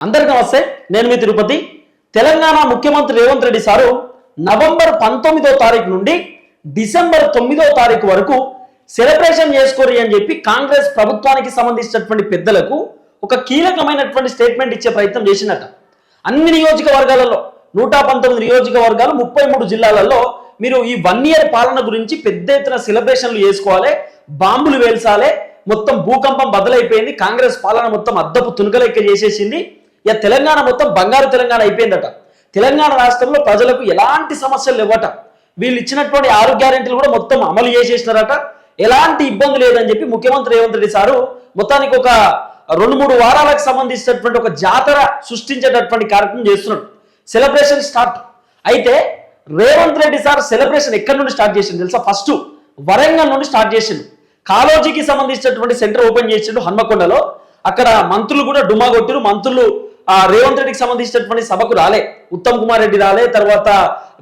అందరికీ నమస్తే నేను మీ తిరుపతి. తెలంగాణ ముఖ్యమంత్రి రేవంత్ రెడ్డి సారు నవంబర్ పంతొమ్మిదో తారీఖు నుండి డిసెంబర్ తొమ్మిదో తారీఖు వరకు సెలబ్రేషన్ చేసుకోరి అని చెప్పి కాంగ్రెస్ ప్రభుత్వానికి సంబంధించినటువంటి పెద్దలకు ఒక కీలకమైనటువంటి స్టేట్మెంట్ ఇచ్చే ప్రయత్నం చేసినట్ట అన్ని నియోజకవర్గాలలో నూట పంతొమ్మిది నియోజకవర్గాలు ముప్పై మూడు జిల్లాలలో మీరు ఈ వన్ ఇయర్ పాలన గురించి పెద్ద ఎత్తున సెలబ్రేషన్లు చేసుకోవాలి బాంబులు వేల్చాలి మొత్తం భూకంపం బదలైపోయింది కాంగ్రెస్ పాలన మొత్తం అద్దపు తునుకలెక్క చేసేసింది ఇక తెలంగాణ మొత్తం బంగారు తెలంగాణ అయిపోయిందట. తెలంగాణ రాష్ట్రంలో ప్రజలకు ఎలాంటి సమస్యలు లేవట. వీళ్ళు ఇచ్చినటువంటి ఆరు గ్యారెంటీలు కూడా మొత్తం అమలు చేసేసినారట. ఎలాంటి ఇబ్బంది లేదని చెప్పి ముఖ్యమంత్రి రేవంత్ రెడ్డి సారు మొత్తానికి ఒక రెండు మూడు వారాలకు సంబంధించినటువంటి ఒక జాతర సృష్టించేటటువంటి కార్యక్రమం చేస్తున్నాడు. Celebration start. అయితే రేవంత్ రెడ్డి సార్ సెలబ్రేషన్ ఎక్కడి నుండి స్టార్ట్ చేసిండు తెలుసా? ఫస్ట్ వరంగల్ నుండి స్టార్ట్ చేసిండు. కాలోజీకి సంబంధించినటువంటి సెంటర్ ఓపెన్ చేసిండు హన్మకొండలో. అక్కడ మంత్రులు కూడా డుమా కొట్టిరు. మంత్రులు ఆ రేవంత్ రెడ్డికి సంబంధించినటువంటి సభకు రాలే. ఉత్తమ్ కుమార్ రెడ్డి రాలే తర్వాత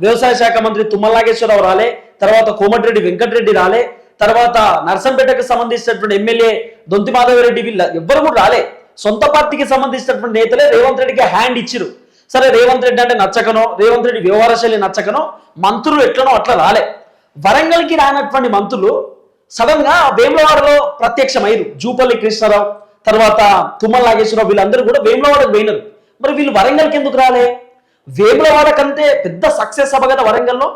వ్యవసాయ శాఖ మంత్రి తుమ్మల నాగేశ్వరరావు రాలే తర్వాత కోమటిరెడ్డి వెంకటరెడ్డి రాలే తర్వాత నర్సంపేటకు సంబంధించినటువంటి ఎమ్మెల్యే దొంతి మాధవరెడ్డి వీళ్ళ ఎవ్వరు కూడా రాలే. సొంత పార్టీకి సంబంధించినటువంటి నేతలే రేవంత్ రెడ్డికి హ్యాండ్ ఇచ్చిరు. సరే రేవంత్ రెడ్డి అంటే నచ్చకనో రేవంత్ రెడ్డి వ్యవహార శైలి నచ్చకనో మంత్రులు ఎట్లనో అట్లా రాలే. వరంగల్కి రానటువంటి మంత్రులు సడన్గా వేములవాడలో ప్రత్యక్షమయ్యారు. జూపల్లి కృష్ణారావు తర్వాత తుమ్మల నాగేశ్వరరావు వీళ్ళందరూ కూడా వేములవాడకు పోయినారు. మరి వీళ్ళు వరంగల్కి ఎందుకు రాలే? వేములవాడ కంటే పెద్ద సక్సెస్ సభ కదా వరంగల్లో.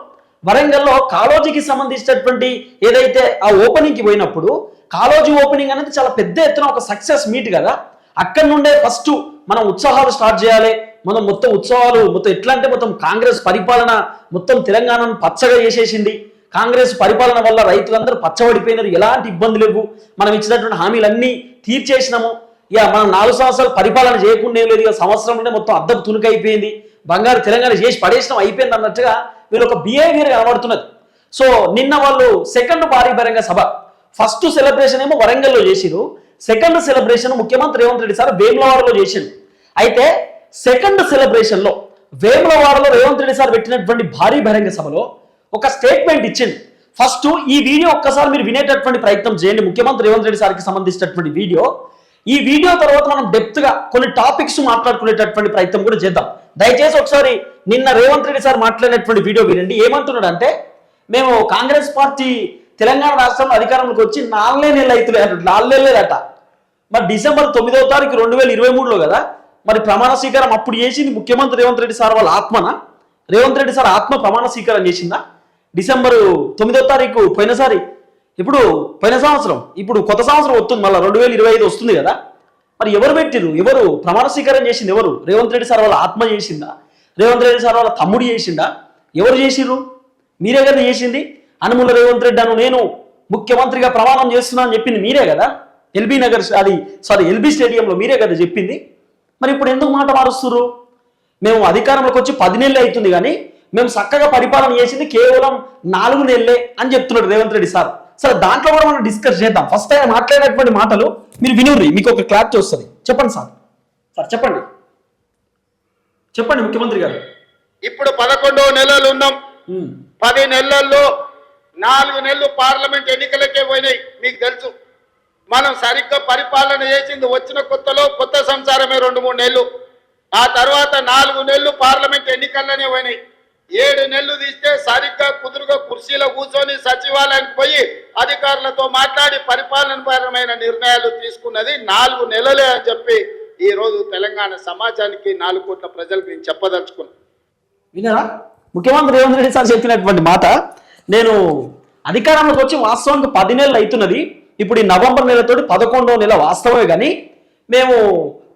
వరంగల్లో కాలోజీకి సంబంధించినటువంటి ఏదైతే ఆ ఓపెనింగ్కి పోయినప్పుడు కాలోజీ ఓపెనింగ్ అనేది చాలా పెద్ద ఎత్తున ఒక సక్సెస్ మీట్ కదా. అక్కడి నుండే ఫస్ట్ మనం ఉత్సవాలు స్టార్ట్ చేయాలి. మనం మొత్తం ఉత్సవాలు మొత్తం ఎట్లా అంటే మొత్తం కాంగ్రెస్ పరిపాలన మొత్తం తెలంగాణను పచ్చగా చేసేసింది. కాంగ్రెస్ పరిపాలన వల్ల రైతులందరూ పచ్చబడిపోయినారు. ఎలాంటి ఇబ్బంది లేవు. మనం ఇచ్చినటువంటి హామీలన్నీ తీర్చేసినాము. ఇక మనం నాలుగు సంవత్సరాలు పరిపాలన చేయకుండా లేదు. ఇక సంవత్సరంలోనే మొత్తం అద్దపు తునుకైపోయింది. బంగారు తెలంగాణ చేసి పడేసినాం అయిపోయింది అన్నట్టుగా వీళ్ళొక ఒక బిహేవియర్ కనబడుతున్నది. సో నిన్న వాళ్ళు సెకండ్ భారీ బహిరంగ సభ. ఫస్ట్ సెలబ్రేషన్ ఏమో వరంగల్లో చేసిరు సెకండ్ సెలబ్రేషన్ ముఖ్యమంత్రి రేవంత్ రెడ్డి సార్ వేములవాడలో చేసిండు. అయితే సెకండ్ సెలబ్రేషన్లో వేములవాడలో రేవంత్ రెడ్డి సార్ పెట్టినటువంటి భారీ బహిరంగ సభలో ఒక స్టేట్మెంట్ ఇచ్చింది. ఫస్ట్ ఈ వీడియో ఒక్కసారి మీరు వినేటటువంటి ప్రయత్నం చేయండి. ముఖ్యమంత్రి రేవంత్ రెడ్డి సార్కి సంబంధించినటువంటి వీడియో. ఈ వీడియో తర్వాత మనం డెప్త్గా కొన్ని టాపిక్స్ మాట్లాడుకునేటటువంటి ప్రయత్నం కూడా చేద్దాం. దయచేసి ఒకసారి నిన్న రేవంత్ రెడ్డి సార్ మాట్లాడినటువంటి వీడియో వినండి. ఏమంటున్నాడు అంటే మేము కాంగ్రెస్ పార్టీ తెలంగాణ రాష్ట్రంలో అధికారంలోకి వచ్చి నాలుగే నెలలు అవుతులే నాలుగు నెలలేదట. మరి డిసెంబర్ తొమ్మిదవ తారీఖు రెండు వేల ఇరవై మూడులో కదా? మరి ప్రమాణ స్వీకారం అప్పుడు చేసింది ముఖ్యమంత్రి రేవంత్ రెడ్డి సార్ వాళ్ళ ఆత్మన? రేవంత్ రెడ్డి సార్ ఆత్మ ప్రమాణ స్వీకారం చేసిందా? డిసెంబర్ తొమ్మిదో తారీఖు పోయినసారి. ఇప్పుడు పోయిన సంవత్సరం ఇప్పుడు కొత్త సంవత్సరం వస్తుంది మళ్ళీ రెండు వేల ఇరవై ఐదు వస్తుంది కదా. మరి ఎవరు పెట్టిరు ఎవరు ప్రమాణ స్వీకారం చేసింది ఎవరు? రేవంత్ రెడ్డి సార్ వాళ్ళ ఆత్మ చేసిందా? రేవంత్ రెడ్డి సార్ వాళ్ళ తమ్ముడు చేసిండా ఎవరు చేసిర్రు మీరే కదా చేసింది. అనుముల రేవంత్ రెడ్డి అను నేను ముఖ్యమంత్రిగా ప్రమాణం చేస్తున్నా అని చెప్పింది మీరే కదా. ఎల్బీ నగర్ అది సారీ ఎల్బీ స్టేడియంలో మీరే కదా చెప్పింది. మరి ఇప్పుడు ఎందుకు మాట మారుస్తున్నారు మేము అధికారంలోకి వచ్చి పది నెలలు అవుతుంది కానీ మేము చక్కగా పరిపాలన చేసింది కేవలం నాలుగు నెలలే అని చెప్తున్నాడు రేవంత్ రెడ్డి సార్. సరే దాంట్లో కూడా మనం డిస్కస్ చేద్దాం. ఫస్ట్ ఆయన మాట్లాడేటువంటి మాటలు మీరు వినుర్రి మీకు ఒక క్లారిటీ వస్తుంది చెప్పండి సార్. సార్ చెప్పండి. చెప్పండి ముఖ్యమంత్రి గారు. ఇప్పుడు పదకొండవ నెలలు ఉన్నాం. పది నెలల్లో నాలుగు నెలలు పార్లమెంట్ ఎన్నికలకే పోయినాయి మీకు తెలుసు. మనం సరిగ్గా పరిపాలన చేసింది వచ్చిన కొత్తలో కొత్త సంసారమే రెండు మూడు నెలలు. ఆ తర్వాత నాలుగు నెలలు పార్లమెంట్ ఎన్నికల్లోనే పోయినాయి. ఏడు నెలలు తీస్తే సరిగ్గా కుదురుగా కుర్చీలో కూర్చొని సచివాలయానికి పోయి అధికారులతో మాట్లాడి పరిపాలనపరమైన నిర్ణయాలు తీసుకున్నది నాలుగు నెలలే అని చెప్పి ఈ రోజు తెలంగాణ సమాజానికి నాలుగు కోట్ల ప్రజలకు నేను చెప్పదలుచుకున్నాను విన్నారా? ముఖ్యమంత్రి రేవంత్ రెడ్డి సార్ చెప్పినటువంటి మాట నేను అధికారంలోకి వచ్చి వాస్తవానికి పది నెలలు అవుతున్నది. ఇప్పుడు ఈ నవంబర్ నెలతోటి పదకొండవ నెల వాస్తవమే కానీ మేము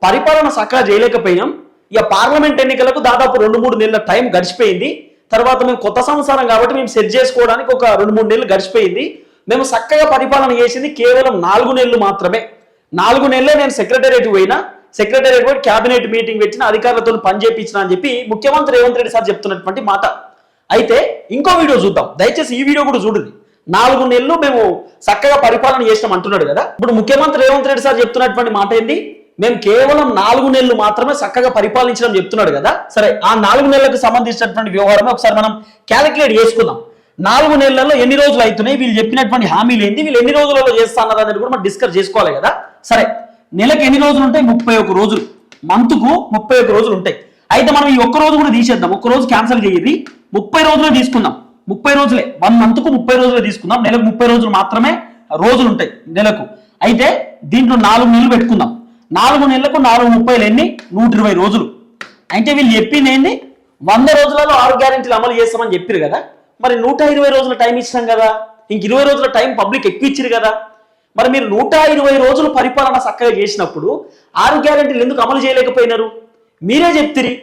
పరిపాలన సక్కగా చేయలేకపోయినాం. ఇక పార్లమెంట్ ఎన్నికలకు దాదాపు రెండు మూడు నెలల టైం గడిచిపోయింది. తర్వాత మేము కొత్త సంవత్సరం కాబట్టి మేము సెట్ చేసుకోవడానికి ఒక రెండు మూడు నెలలు గడిచిపోయింది. మేము చక్కగా పరిపాలన చేసింది కేవలం నాలుగు నెలలు మాత్రమే. నాలుగు నెలలే నేను సెక్రటేరియట్ పోయినా. సెక్రటేరియట్ పోయి క్యాబినెట్ మీటింగ్ పెట్టిన అధికారులతో పని చేయించిన అని చెప్పి ముఖ్యమంత్రి రేవంత్ రెడ్డి సార్ చెప్తున్నటువంటి మాట. అయితే ఇంకో వీడియో చూద్దాం. దయచేసి ఈ వీడియో కూడా చూడండి. నాలుగు నెలలు మేము చక్కగా పరిపాలన చేసినాం అంటున్నాడు కదా. ఇప్పుడు ముఖ్యమంత్రి రేవంత్ రెడ్డి సార్ చెప్తున్నటువంటి మాట ఏంటి మేము కేవలం నాలుగు నెలలు మాత్రమే చక్కగా పరిపాలించడం చెప్తున్నాడు కదా? సరే ఆ నాలుగు నెలలకు సంబంధించినటువంటి వ్యవహారం ఒకసారి మనం క్యాలిక్యులేట్ చేసుకుందాం. నాలుగు నెలల్లో ఎన్ని రోజులు అవుతున్నాయి? వీళ్ళు చెప్పినటువంటి హామీలు ఏంటి? వీళ్ళు ఎన్ని రోజులలో చేస్తున్నారు అనేది కూడా మనం డిస్కస్ చేసుకోవాలి కదా? సరే నెలకు ఎన్ని రోజులు ఉంటాయి? ముప్పై ఒక రోజులు. మంత్కు ముప్పై ఒక్క రోజులు ఉంటాయి. అయితే మనం ఈ ఒక్క రోజు కూడా తీసేద్దాం. ఒక్క రోజు క్యాన్సిల్ చేయరి ముప్పై రోజులే తీసుకుందాం. ముప్పై రోజులే. వన్ మంత్కు ముప్పై రోజులే తీసుకుందాం. నెలకు ముప్పై రోజులు మాత్రమే రోజులు ఉంటాయి నెలకు. అయితే దీంట్లో నాలుగు నెలలు పెట్టుకుందాం. నాలుగు నెలలకు నాలుగు ముప్పైలు ఎన్ని నూట ఇరవై రోజులు. అంటే వీళ్ళు చెప్పింది ఏంది? వంద రోజులలో ఆరు గ్యారెంటీలు అమలు చేస్తామని చెప్పారు కదా? మరి నూట ఇరవై రోజుల టైం ఇచ్చినాం కదా? ఇంక ఇరవై రోజుల టైం పబ్లిక్ ఎక్కువ ఇచ్చారు కదా? మరి మీరు నూట ఇరవై రోజులు పరిపాలన చక్కగా చేసినప్పుడు ఆరు గ్యారెంటీలు ఎందుకు అమలు చేయలేకపోయినారు? మీరే చెప్తిరి.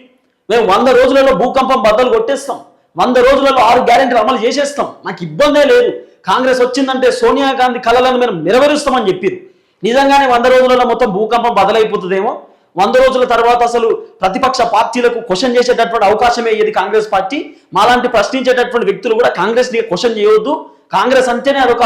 మేము వంద రోజులలో భూకంపం బద్దలు కొట్టేస్తాం. వంద రోజులలో ఆరు గ్యారెంటీలు అమలు చేసేస్తాం. నాకు ఇబ్బందే లేదు. కాంగ్రెస్ వచ్చిందంటే సోనియా గాంధీ కళలను మేము నెరవేరుస్తామని చెప్పారు నిజంగానే వంద రోజులలో మొత్తం భూకంపం బదలైపోతుందేమో? వంద రోజుల తర్వాత అసలు ప్రతిపక్ష పార్టీలకు క్వశ్చన్ చేసేటటువంటి అవకాశమే ఇది కాంగ్రెస్ పార్టీ? మాలాంటి ప్రశ్నించేటటువంటి వ్యక్తులు కూడా కాంగ్రెస్ని క్వశ్చన్ చేయొద్దు. కాంగ్రెస్ అంటేనే అదొక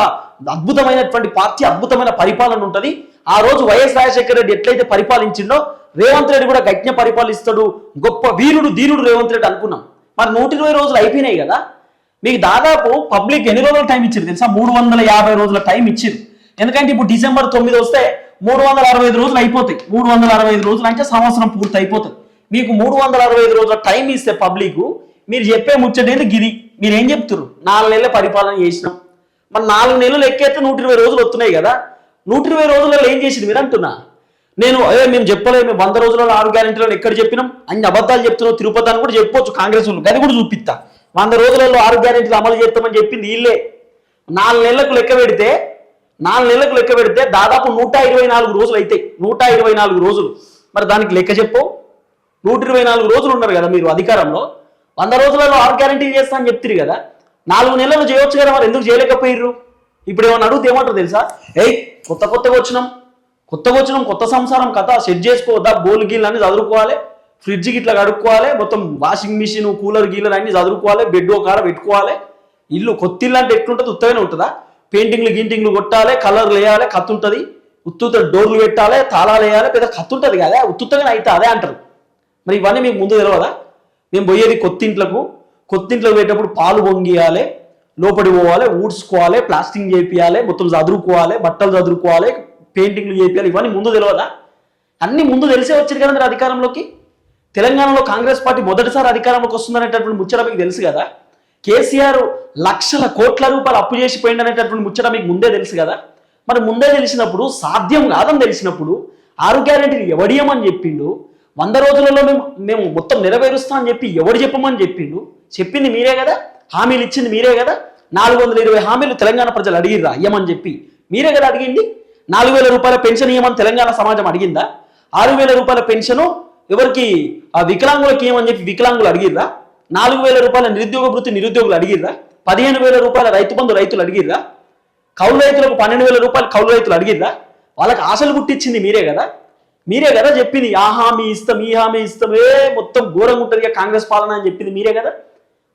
అద్భుతమైనటువంటి పార్టీ అద్భుతమైన పరిపాలన ఉంటుంది. ఆ రోజు వైఎస్ రాజశేఖర రెడ్డి ఎట్లయితే పరిపాలించిండో రేవంత్ రెడ్డి కూడా గజ్ఞ పరిపాలిస్తాడు. గొప్ప వీరుడు ధీరుడు రేవంత్ రెడ్డి అనుకున్నాం. మరి నూట ఇరవై రోజులు అయిపోయినాయి కదా. మీకు దాదాపు పబ్లిక్ ఎన్ని రోజుల టైం ఇచ్చారు తెలుసా? మూడు వందల యాభై రోజుల టైం ఇచ్చారు ఎందుకంటే ఇప్పుడు డిసెంబర్ తొమ్మిది వస్తే మూడు వందల అరవై ఐదు రోజులు అయిపోతాయి. మూడు వందల అరవై ఐదు రోజులు అంటే సంవత్సరం పూర్తి అయిపోతుంది మీకు మూడు వందల అరవై ఐదు రోజుల టైం ఇస్తే పబ్లిక్ మీరు చెప్పే ముచ్చటేది గిరి మీరు ఏం చెప్తారు నాలుగు నెలల పరిపాలన చేసినాం. మరి నాలుగు నెలలు ఎక్కేస్తే నూట ఇరవై రోజులు వస్తున్నాయి కదా. నూట ఇరవై రోజులలో ఏం చేసింది మీరు అంటున్నా? నేను అదే మేము చెప్పలేదు మేము వంద రోజులలో ఆరు గ్యారెంటీలను ఎక్కడ చెప్పినాం? అన్ని అబద్ధాలు చెప్తున్నాం తిరుపతి అని కూడా చెప్పొచ్చు కాంగ్రెస్ వాళ్ళు. అది కూడా చూపిస్తా. వంద రోజులలో ఆరు గ్యారెంటీలు అమలు చేస్తామని చెప్పింది వీళ్ళే. నాలుగు నెలలకు లెక్క పెడితే నాలుగు నెలలకు లెక్క పెడితే దాదాపు నూట ఇరవై నాలుగు రోజులు అయితే నూట ఇరవై నాలుగు రోజులు. మరి దానికి లెక్క చెప్పు. నూట ఇరవై నాలుగు రోజులు ఉన్నారు కదా మీరు అధికారంలో. వంద రోజులలో ఆరు గ్యారంటీ చేస్తా అని చెప్తారు కదా. నాలుగు నెలలు చేయొచ్చు కదా మరి ఎందుకు చేయలేకపోయారు ఇప్పుడు ఏమన్నా అడిగితే ఏమంటారు తెలుసా? ఏయ్ కొత్త కొత్తగా వచ్చినాం. కొత్తగా వచ్చినాం కొత్త సంసారం కథ సెట్ చేసుకోవద్దా? బోల్ గీళ్ళు అన్ని చదువుకోవాలి. ఫ్రిడ్జ్ ఇట్లా కడుక్కోవాలి. మొత్తం వాషింగ్ మిషన్ కూలర్ గీలర్ అన్ని చదువుకోవాలి. బెడ్ ఒక కాడ పెట్టుకోవాలి. ఇల్లు కొత్త ఇల్లు అంటే ఎట్లుంటుంది? ఉత్తగానే ఉంటుందా? పెయింటింగ్లు గింటింగ్లు కొట్టాలి కలర్లు వేయాలి కత్తి ఉంటుంది ఉత్తుత డోర్లు పెట్టాలి తాళాలు వేయాలి పెద్ద కత్తి ఉంటుంది కదా ఉత్తుతగానే అయితే అదే అంటారు. మరి ఇవన్నీ మీకు ముందు తెలియదా మేము పోయేది కొత్తింట్లకు. కొత్తింట్లకు పోయేటప్పుడు పాలు పొంగియాలి లోపడి పోవాలి ఊడ్చుకోవాలి ప్లాస్టింగ్ చేపియాలి మొత్తం చదురుకోవాలి బట్టలు చదురుకోవాలి పెయింటింగ్లు చేపియాలి ఇవన్నీ ముందు తెలియదా అన్ని ముందు తెలిసే వచ్చారు కదా మీరు అధికారంలోకి. తెలంగాణలో కాంగ్రెస్ పార్టీ మొదటిసారి అధికారంలోకి వస్తుందనేటటువంటి ముచ్చట మీకు తెలుసు కదా. కేసీఆర్ లక్షల కోట్ల రూపాయలు అప్పు చేసి అనేటటువంటి ముచ్చట మీకు ముందే తెలుసు కదా? మరి ముందే తెలిసినప్పుడు సాధ్యం కాదని తెలిసినప్పుడు ఆరు గ్యారెంటీని ఎవడియమని చెప్పిండు? వంద రోజులలో మేము మేము మొత్తం నెరవేరుస్తా అని చెప్పి ఎవడు చెప్పమని చెప్పిండు? చెప్పింది మీరే కదా? హామీలు ఇచ్చింది మీరే కదా? నాలుగు వందల ఇరవై హామీలు తెలంగాణ ప్రజలు అడిగిర్రా ఇయ్యమని చెప్పి. మీరే కదా అడిగింది? నాలుగు వేల రూపాయల పెన్షన్ ఇవ్వమని తెలంగాణ సమాజం అడిగిందా? ఆరు వేల రూపాయల పెన్షను ఎవరికి ఆ వికలాంగులకి ఏమని చెప్పి వికలాంగులు అడిగిర్రా? నాలుగు వేల రూపాయల నిరుద్యోగ వృత్తి నిరుద్యోగులు అడిగిర్రా? పదిహేను వేల రూపాయల రైతు బంధు రైతులు అడిగిర్రా? కౌలు రైతులకు పన్నెండు వేల రూపాయలు కౌలు రైతులు అడిగిర్రా? వాళ్ళకి ఆశలు పుట్టించింది మీరే కదా? మీరే కదా చెప్పింది ఆ హామీ ఇస్తాం ఈ హామీ ఇస్తాం ఏ మొత్తం ఘోరంగా ఉంటుంది కాంగ్రెస్ పాలన అని చెప్పింది మీరే కదా?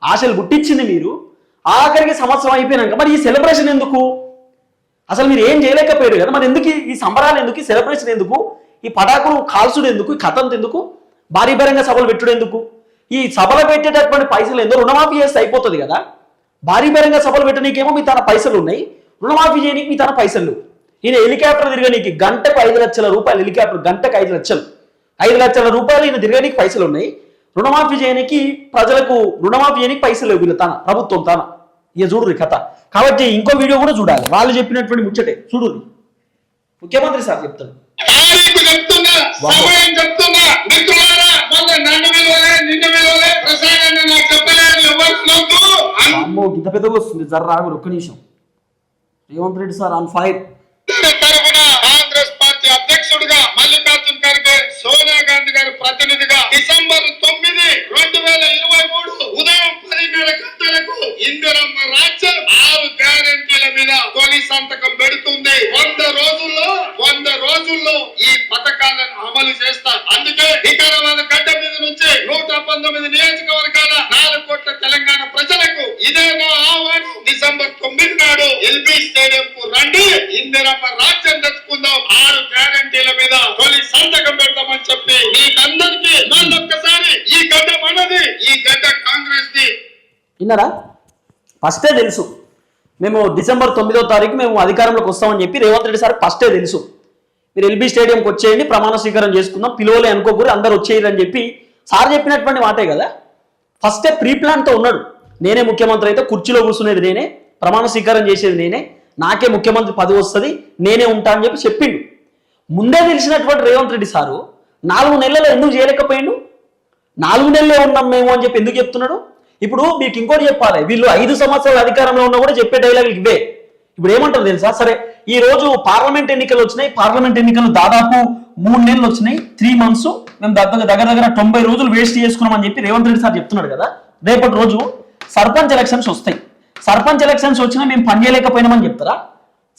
ఆశలు పుట్టించింది మీరు. ఆఖరికి సంవత్సరం అయిపోయినాక మరి ఈ సెలబ్రేషన్ ఎందుకు? అసలు మీరు ఏం చేయలేకపోయారు కదా? మరి ఎందుకు ఈ- సంబరాలు ఎందుకు? ఈ సెలబ్రేషన్ ఎందుకు? ఈ పటాకులు కాల్చుడు ఎందుకు? ఈ కథంత ఎందుకు? భారీ బహిరంగ సభలు పెట్టుడు ఎందుకు? ఈ సభలు పెట్టేటటువంటి పైసలు ఎందుకు రుణమాఫీ చేస్తే అయిపోతుంది కదా. భారీ బహిరంగ సభలు పెట్టనీకేమో మీ తన పైసలు ఉన్నాయి. రుణమాఫీ చేయనీకి మీ తన పైసలు. ఈయన హెలికాప్టర్ తిరగనీకి గంటకు ఐదు లక్షల రూపాయలు హెలికాప్టర్ గంటకు ఐదు లక్షలు. ఐదు లక్షల రూపాయలు ఈయన తిరగనీకి పైసలు ఉన్నాయి. రుణమాఫీ చేయనీకి ప్రజలకు రుణమాఫీ చేయనీకి పైసలు లేవు వీళ్ళు తన ప్రభుత్వం తన. ఇక చూడు కథ. కాబట్టి ఇంకో వీడియో కూడా చూడాలి. వాళ్ళు చెప్పినటువంటి ముచ్చటే. చూడు ముఖ్యమంత్రి సార్ చెప్తున్నా చెప్తున్నా ఏమో గింత పెద్దగా వస్తుంది జర్ర ఆగురు ఒక్క నిమిషం. Revanth Reddy sir on fire అందరి తరఫున కాంగ్రెస్ పార్టీ అధ్యక్షుడిగా మల్లికార్జున్ ఖర్గే సోనియా గాంధీ గారి ప్రతినిధిగా డిసెంబర్ తొమ్మిది రెండు వేల ఇరవై మూడు ఉదయం పదిన్నర గంటలకు ఇందిరమ్మ రాజ్యం ఆరు గ్యారెంటీల మీద తొలి సంతకం పెడుతుంది వంద రోజుల్లో వంద రోజుల్లో ఈ పథకాలను అమలు చేస్తా అందుకే వికారాబాద్ గడ్డ మీద నుంచి నూట పంతొమ్మిది నియోజకవర్గాల నాలుగు కోట్ల తెలంగాణ ప్రజలకు ఇదే నా ఆహ్వానం డిసెంబర్ తొమ్మిది నాడు ఎల్బీ స్టేడియం కు రండి ఇందిరమ్మ రాజ్యం తెచ్చుకుందాం ఆరు గ్యారంటీల మీద తొలి సంతకం పెడతామని చెప్పి మీకందరికీ మళ్ళొక్కసారి ఈ గడ్డ మనది ఈ గడ్డ కాంగ్రెస్ ది విన్నారా? ఫస్టే తెలుసు. మేము డిసెంబర్ తొమ్మిదో తారీఖు మేము అధికారంలోకి వస్తామని చెప్పి రేవంత్ రెడ్డి సార్ ఫస్టే తెలుసు. మీరు ఎల్బీ స్టేడియంకి వచ్చేయండి ప్రమాణ స్వీకారం చేసుకుందాం పిలువలే అనుకోకూరి అందరు వచ్చేయరు అని చెప్పి సార్ చెప్పినటువంటి మాటే కదా? ఫస్టే ప్రీ ప్లాన్తో ఉన్నాడు. నేనే ముఖ్యమంత్రి అయితే కుర్చీలో కూర్చునేది నేనే ప్రమాణ స్వీకారం చేసేది నేనే నాకే ముఖ్యమంత్రి పదవి వస్తుంది నేనే ఉంటా అని చెప్పి చెప్పిండు. ముందే తెలిసినటువంటి రేవంత్ రెడ్డి సారు నాలుగు నెలలు ఎందుకు చేయలేకపోయిండు? నాలుగు నెలలే ఉన్నాం మేము అని చెప్పి ఎందుకు చెప్తున్నాడు? ఇప్పుడు మీకు ఇంకోటి చెప్పాలి. వీళ్ళు ఐదు సంవత్సరాల అధికారంలో ఉన్నా కూడా చెప్పే డైలాగులు ఇవే. ఇప్పుడు ఏమంటారు తెలుసా? సరే ఈ రోజు పార్లమెంట్ ఎన్నికలు వచ్చినాయి. పార్లమెంట్ ఎన్నికలు దాదాపు మూడు నెలలు వచ్చినాయి. త్రీ మంత్స్ మేము దగ్గర దగ్గర దగ్గర తొంభై రోజులు వేస్ట్ చేసుకున్నామని చెప్పి రేవంత్ రెడ్డి సార్ చెప్తున్నాడు కదా. రేపటి రోజు సర్పంచ్ ఎలక్షన్స్ వస్తాయి. సర్పంచ్ ఎలక్షన్స్ వచ్చినా మేము పనిచేయలేకపోయినామని చెప్తారా?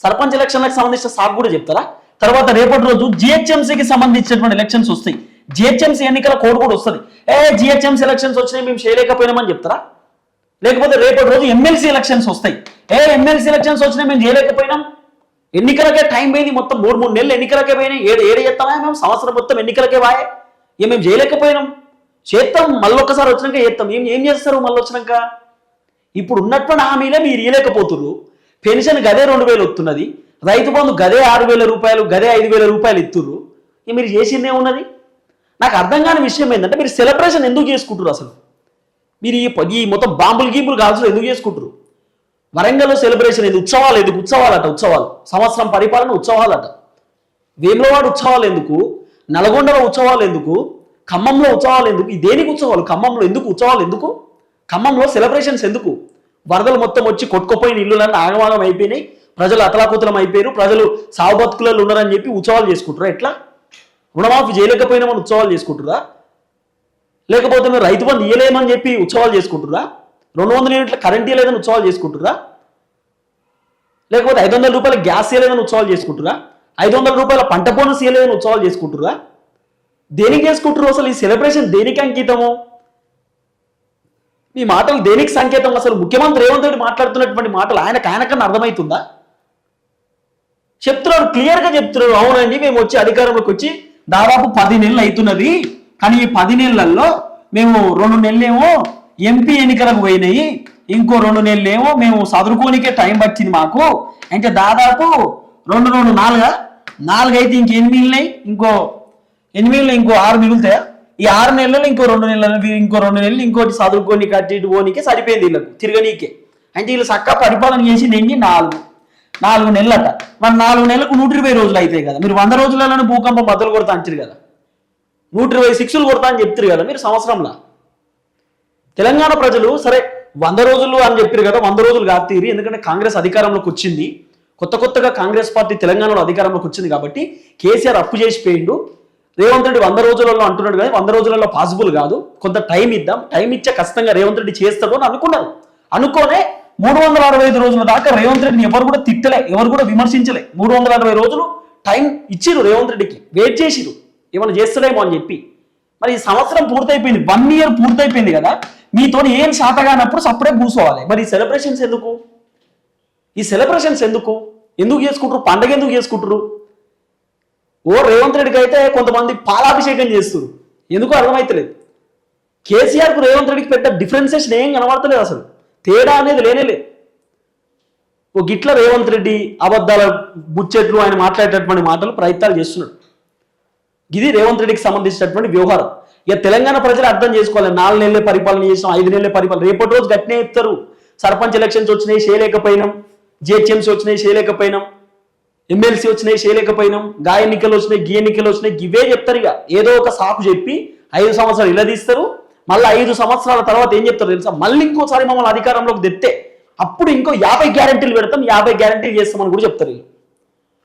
సర్పంచ్ ఎలక్షన్లకు సంబంధించిన సార్ కూడా చెప్తారా? తర్వాత రేపటి రోజు జిహెచ్ఎంసీకి సంబంధించినటువంటి ఎలక్షన్స్ వస్తాయి. జిహెచ్ఎంసీ ఎన్నికల కోడ్ కూడా వస్తుంది. ఏ జిహెచ్ఎంసీ ఎలక్షన్స్ వచ్చినాయి మేము చేయలేకపోయినామని చెప్తారా? లేకపోతే రేపటి రోజు ఎమ్మెల్సీ ఎలక్షన్స్ వస్తాయి. ఏ ఎమ్మెల్సీ ఎలక్షన్స్ వచ్చినాయి మేము చేయలేకపోయినాం? ఎన్నికలకే టైం పోయింది మొత్తం మూడు మూడు నెలలు ఎన్నికలకే పోయినాయి. ఏడు ఏడు చేస్తామా మేము? సంవత్సరం మొత్తం ఎన్నికలకే వాయే. ఇక మేము చేయలేకపోయినాం. చేస్తాం మళ్ళీ ఒకసారి వచ్చినాక చేస్తాం ఏం ఏం చేస్తారు మళ్ళీ వచ్చినాక ఇప్పుడు ఉన్నటువంటి హామీలే మీరు ఇవ్వలేకపోతున్నారు పెన్షన్ గదే రెండు వేలు వస్తున్నది రైతు బంధు గదే ఆరు వేల రూపాయలు గదే ఐదు వేల రూపాయలు ఇస్తున్నారు ఇక మీరు చేసిందే ఉన్నది. నాకు అర్థం కాని విషయం ఏంటంటే మీరు సెలబ్రేషన్ ఎందుకు చేసుకుంటారు అసలు? మీరు ఈ ఈ మొత్తం బాంబులు గీంబులు కాల్చులు ఎందుకు చేసుకుంటారు వరంగల్లో సెలబ్రేషన్ ఎందుకు ఉత్సవాలు ఎందుకు? ఉత్సవాలట ఉత్సవాలు. సంవత్సరం పరిపాలన ఉత్సవాలట. వేములవాడ ఉత్సవాలు ఎందుకు? నల్గొండలో ఉత్సవాలు ఎందుకు? ఖమ్మంలో ఉత్సవాలు ఎందుకు? దేనికి ఉత్సవాలు? ఖమ్మంలో ఎందుకు? ఉత్సవాలు ఎందుకు? ఖమ్మంలో సెలబ్రేషన్స్ ఎందుకు? వరదలు మొత్తం వచ్చి కొట్టుకుపోయిన ఇల్లులన్నీ ఆగమాగం అయిపోయినాయి. ప్రజలు అతలాకుతలం అయిపోయారు. ప్రజలు సావు బతుకులలో ఉన్నారని చెప్పి ఉత్సవాలు చేసుకుంటారు ఎట్లా? రుణమాఫీ చేయలేకపోయినా మనం ఉత్సవాలు చేసుకుంటురా లేకపోతే మీరు రైతు బంధు ఇయ్యలేమని చెప్పి ఉత్సవాలు చేసుకుంటురా రెండు వందల యూనిట్ల కరెంట్ ఇవ్వలేదని ఉత్సవాలు చేసుకుంటురా లేకపోతే ఐదు వందల రూపాయల గ్యాస్ ఇవ్వలేదని ఉత్సవాలు చేసుకుంటురా ఐదు వందల రూపాయల పంట బోనస్ ఇవ్వలేదని ఉత్సవాలు చేసుకుంటురా దేనికి చేసుకుంటారు అసలు? ఈ సెలబ్రేషన్ దేనికి అంకితము? మీ మాటలు దేనికి సంకేతం? అసలు ముఖ్యమంత్రి రేవంత్ రెడ్డి మాట్లాడుతున్నటువంటి మాటలు ఆయనకు ఆయనకన్నా అర్థమవుతుందా? చెప్తున్నారు క్లియర్గా చెప్తున్నారు. అవునండి మేము వచ్చి అధికారంలోకి వచ్చి దాదాపు పది నెలలు అవుతున్నది కానీ ఈ పది నెలల్లో మేము రెండు నెలలేమో ఎంపీ ఎన్నికలకు పోయినాయి. ఇంకో రెండు నెలలేమో మేము చదువుకోనికే టైం పట్టింది మాకు. అంటే దాదాపు రెండు రెండు నాలుగా? నాలుగు అయితే ఇంక ఎన్ని మిగిలినాయి. ఇంకో ఎనిమిది ఇంకో ఆరు మిగులుతాయా? ఈ ఆరు నెలలు ఇంకో రెండు నెలలు ఇంకో రెండు నెలలు ఇంకోటి చదువుకొని కట్టి ఇటు పోనీకే సరిపోయింది వీళ్ళకు తిరగనీకే. అంటే వీళ్ళు చక్కగా పరిపాలన చేసింది ఏంటి నాలుగు. నాలుగు నెలలట. మరి నాలుగు నెలలకు నూట ఇరవై రోజులు అవుతాయి కదా. మీరు వంద రోజులలోనే భూకంపం బద్దలు కొడతా అంటారు కదా. నూట ఇరవై సిక్స్లు కొడతా అని చెప్తారు కదా మీరు సంవత్సరంలో. తెలంగాణ ప్రజలు సరే వంద రోజులు అని చెప్పారు కదా వంద రోజులు కాతీరి ఎందుకంటే కాంగ్రెస్ అధికారంలోకి వచ్చింది. కొత్త కొత్తగా కాంగ్రెస్ పార్టీ తెలంగాణలో అధికారంలోకి వచ్చింది కాబట్టి కేసీఆర్ అప్పు చేసిపోయిండు రేవంత్ రెడ్డి వంద రోజులలో అంటున్నాడు కానీ వంద రోజులలో పాసిబుల్ కాదు. కొంత టైం ఇద్దాం. టైం ఇచ్చే ఖచ్చితంగా రేవంత్ రెడ్డి చేస్తాడు అని అనుకున్నారు అనుకోనే మూడు వందల అరవై ఐదు రోజుల దాకా రేవంత్ రెడ్డిని ఎవరు కూడా తిట్టలే ఎవరు కూడా విమర్శించలే. మూడు వందల అరవై రోజులు టైం ఇచ్చిరు రేవంత్ రెడ్డికి వెయిట్ చేసిరు ఏమైనా చేస్తలేమో అని చెప్పి. మరి ఈ సంవత్సరం పూర్తయిపోయింది వన్ ఇయర్ పూర్తయిపోయింది కదా మీతో ఏం శాతగానప్పుడు సప్పుడే కూర్చోవాలి. మరి ఈ సెలబ్రేషన్స్ ఎందుకు? ఈ సెలబ్రేషన్స్ ఎందుకు? ఎందుకు చేసుకుంటారు? పండగ ఎందుకు చేసుకుంటారు? ఓ రేవంత్ రెడ్డికి అయితే కొంతమంది పాలాభిషేకం చేస్తారు ఎందుకు అర్థమైతలేదు. కేసీఆర్కు రేవంత్ రెడ్డికి పెద్ద డిఫరెన్సేషన్ ఏం కనబడతలేదు అసలు. తేడా అనేది లేనేలేదు ఓ గిట్ల రేవంత్ రెడ్డి అబద్ధాల బుచ్చెట్లు ఆయన మాట్లాడేటటువంటి మాటలు ప్రయత్నాలు చేస్తున్నాడు. ఇది రేవంత్ రెడ్డికి సంబంధించినటువంటి వ్యవహారం. ఇక తెలంగాణ ప్రజలు అర్థం చేసుకోవాలి. నాలుగు నెలలే పరిపాలన చేసాం ఐదు నెలలే పరిపాలన. రేపటి రోజు గట్టినే ఇస్తారు సర్పంచ్ ఎలక్షన్స్ వచ్చినాయి చేయలేకపోయినాం. జిహెచ్ఎంసీ వచ్చినాయి చేయలేకపోయినాం. ఎమ్మెల్సీ వచ్చినాయి చేయలేకపోయినాం. గా ఎన్నికలు వచ్చినాయి గీ ఎన్నికలు వచ్చినాయి ఇవే చెప్తారు ఇక. ఏదో ఒక సాకు చెప్పి ఐదు సంవత్సరాలు ఇలా తీస్తారు మళ్ళీ ఐదు సంవత్సరాల తర్వాత ఏం చెప్తారు తెలుసా? మళ్ళీ ఇంకోసారి మమ్మల్ని అధికారంలోకి తెస్తే అప్పుడు ఇంకో యాభై గ్యారంటీలు పెడతాం యాభై గ్యారంటీలు చేస్తామని కూడా చెప్తారు వీళ్ళు.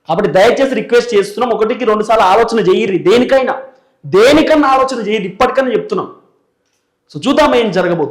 కాబట్టి దయచేసి రిక్వెస్ట్ చేస్తున్నాం ఒకటికి రెండు సార్లు ఆలోచన చేయర్రి. దేనికైనా దేనికన్నా ఆలోచన చేయరు ఇప్పటికన్నా చెప్తున్నాం. సో చూద్దాం ఏం జరగబోతుంది.